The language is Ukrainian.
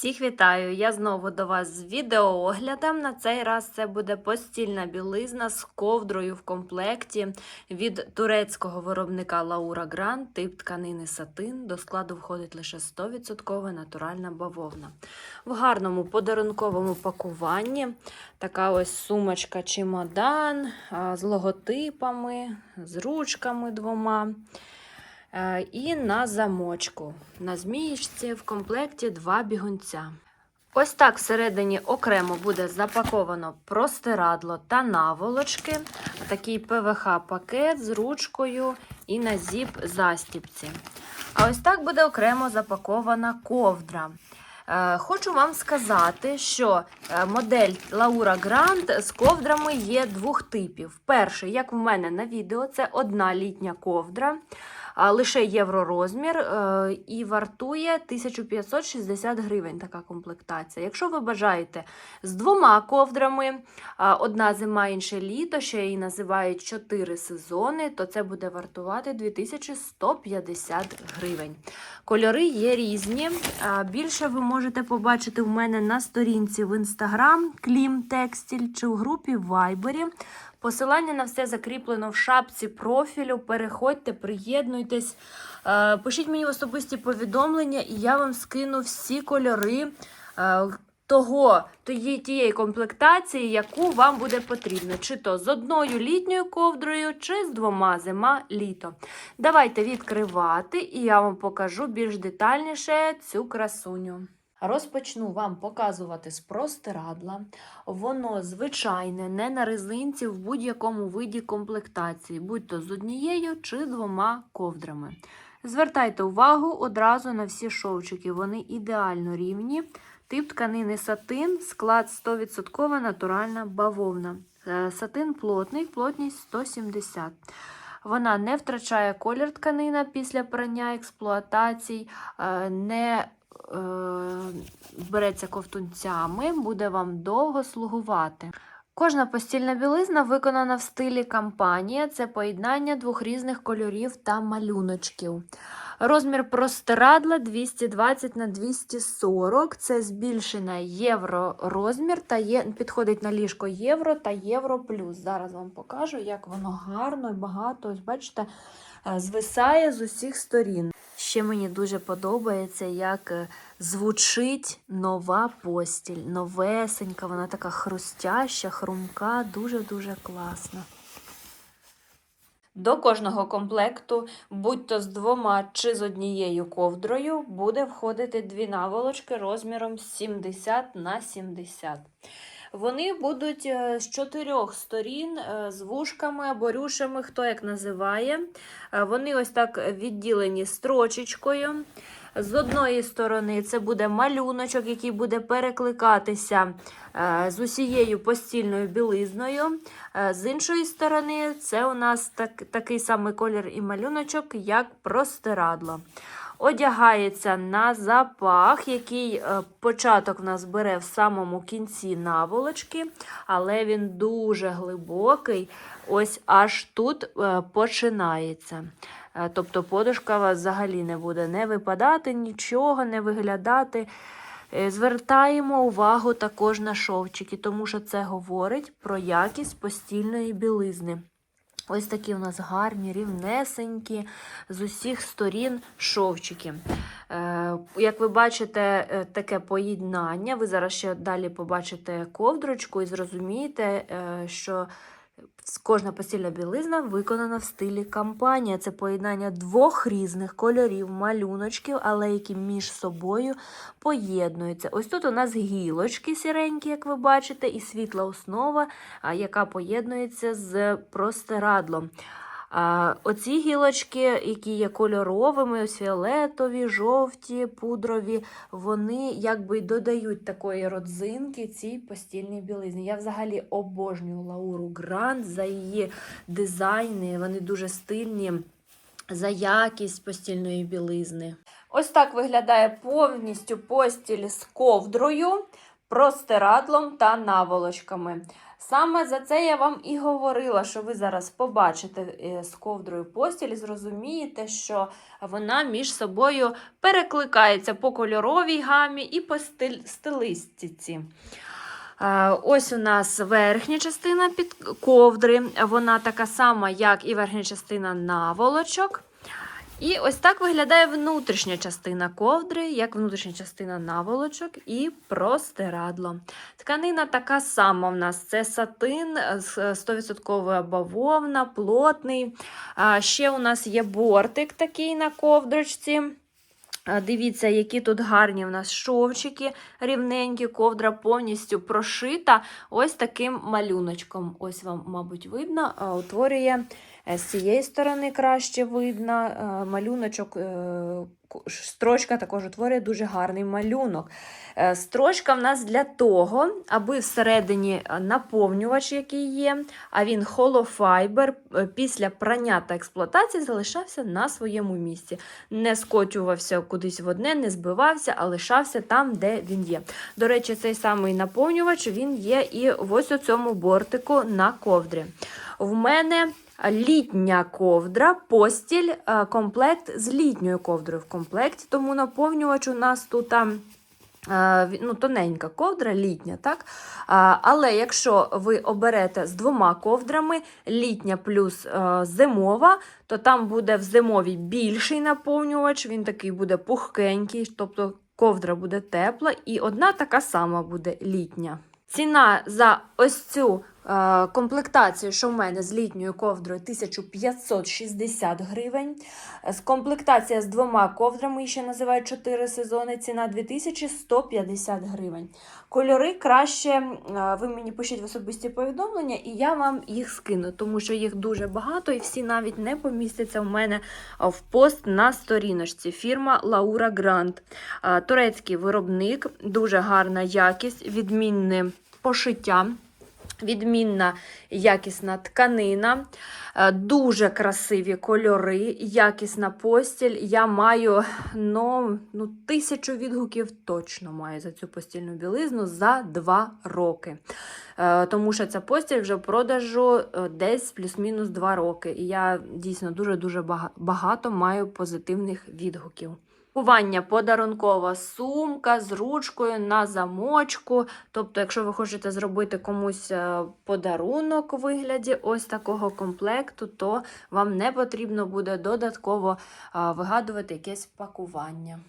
Всіх вітаю! Я знову до вас з відеооглядом. На цей раз це буде постільна білизна з ковдрою в комплекті від турецького виробника Laura Grand, тип тканини сатин. До складу входить лише 100% натуральна бавовна. В гарному подарунковому пакуванні така ось сумочка чемодан з логотипами, з ручками двома. Е, І на замочку. На змієчці в комплекті два бігунця. Ось так всередині окремо буде запаковано простирадло та наволочки, такий ПВХ-пакет з ручкою і на зіп-застіпці. А ось так буде окремо запакована ковдра. Е, Хочу вам сказати, що е, модель Laura Grand з ковдрами є двох типів. Перший, як в мене на відео, це одна літня ковдра, лише євророзмір е, і вартує 1560 гривень така комплектація. Якщо ви бажаєте з двома ковдрами, одна зима, інше літо, ще її називають 4 сезони, то це буде вартувати 2150 гривень. Кольори є різні. Більше ви можете побачити в мене на сторінці в інстаграм Клім Текстіль чи в групі в Вайбері. Посилання на все закріплено в шапці профілю. Переходьте, приєднуйтесь, Е, пишіть мені особисті повідомлення, і я вам скину всі кольори е, того, тієї, комплектації, яку вам буде потрібно. Чи то з одною літньою ковдрою, чи з двома зима-літо. Давайте відкривати, і я вам покажу більш детальніше цю красуню. Розпочну вам показувати з простирадла. Воно звичайне, не на резинці в будь-якому виді комплектації, будь то з однією чи двома ковдрами. Звертайте увагу одразу на всі шовчики, вони ідеально рівні. Тип тканини сатин, склад 100% натуральна бавовна. Е, Сатин плотний, плотність 170. Вона не втрачає колір тканина після прання експлуатацій, е, не е, береться ковтунцями, буде вам довго слугувати. Кожна постільна білизна виконана в стилі кампанія. Це поєднання двох різних кольорів та малюночків. Розмір простирадла 220 на 240. Це збільшена євро розмір та є, підходить на ліжко євро та євро плюс. Зараз вам покажу, як воно гарно і багато. Ось бачите, е, звисає з усіх сторін. Ще мені дуже подобається, як е, звучить нова постіль. Новесенька, вона така хрустяща, хрумка, дуже-дуже класна. До кожного комплекту, будь то з двома чи з однією ковдрою, буде входити дві наволочки розміром 70 на 70. Вони будуть е, з чотирьох сторін е, з вушками або рюшами, хто як називає. Е, Вони ось так відділені строчечкою. З одної сторони це буде малюночок, який буде перекликатися з усією постільною білизною. З іншої сторони, це у нас так, такий самий колір і малюночок, як простирадло. Одягається на запах, який е, початок в нас бере в самому кінці наволочки, але він дуже глибокий. Ось аж тут е, починається. Е, Тобто подушка у вас взагалі не буде не випадати, нічого не виглядати. Звертаємо увагу також на шовчики, тому що це говорить про якість постільної білизни. Ось такі у нас гарні, рівнесенькі, з усіх сторін шовчики. Е, як ви бачите, е, таке поєднання. Ви зараз ще далі побачите ковдрочку і зрозумієте, е, що кожна постільна білизна виконана в стилі кампанія. Це поєднання двох різних кольорів, малюночків, але які між собою поєднуються. Ось тут у нас гілочки сіренькі, як ви бачите, і світла основа, яка поєднується з простирадлом. Оці гілочки, які є кольоровими, ось фіолетові, жовті, пудрові, вони якби додають такої родзинки цій постільній білизні. Я взагалі обожнюю Лауру Грант за її дизайни, вони дуже стильні за якість постільної білизни. Ось так виглядає повністю постіль з ковдрою, простирадлом та наволочками. Саме за це я вам і говорила, що ви зараз побачите е, з ковдрою постіль зрозумієте, що вона між собою перекликається по кольоровій гамі і по стиль, стилистиці. Е, Ось у нас верхня частина під ковдри. Вона така сама, як і верхня частина наволочок. І ось так виглядає внутрішня частина ковдри, як внутрішня частина наволочок і простирадло. Тканина така сама в нас: це сатин, е, з- 100% бавовна, плотний. Ще у нас є бортик такий на ковдрочці. Дивіться, які тут гарні в нас шовчики рівненькі, ковдра повністю прошита ось таким малюночком. Ось вам, мабуть, видно, утворює е, з цієї сторони краще видно. е, Малюночок, е, строчка також утворює дуже гарний малюнок. Е, Строчка в нас для того, аби всередині е, наповнювач, який є, а він холофайбер, е, після прання та експлуатації залишався на своєму місці не скочувався кудись в одне, не збивався, а лишався там, де він є. До речі, цей самий наповнювач він є і ось у цьому бортику на ковдрі. В мене літня ковдра, постіль, е, комплект з літньою ковдрою в комплекті, тому наповнювач у нас тут. там. е, Ну, тоненька ковдра, літня, так? Але якщо ви оберете з двома ковдрами, літня плюс е, зимова, то там буде в зимовій більший наповнювач, він такий буде пухкенький, тобто ковдра буде тепла, і одна така сама буде літня. Ціна за ось цю комплектацію, що в мене з літньою ковдрою, 1560 гривень. Е, комплектація з двома ковдрами, ще називають 4 сезони, ціна 2150 гривень. Кольори краще, е, ви мені пишіть в особисті повідомлення, і я вам їх скину, тому що їх дуже багато, і всі навіть не помістяться в мене в пост на сторіночці. Фірма Laura Grand. Турецький виробник, дуже гарна якість, відмінне пошиття. Відмінна якісна тканина, е, дуже красиві кольори, якісна постіль. Я маю ну, ну, тисячу відгуків точно маю за цю постільну білизну за два роки. Е, Тому що ця постіль вже в продажу е, десь плюс-мінус два роки. І я дійсно дуже-дуже багато маю позитивних відгуків. Пакування подарункова сумка з ручкою на замочку. Тобто, якщо ви хочете зробити комусь е, подарунок у вигляді ось такого комплекту, то вам не потрібно буде додатково вигадувати якесь пакування.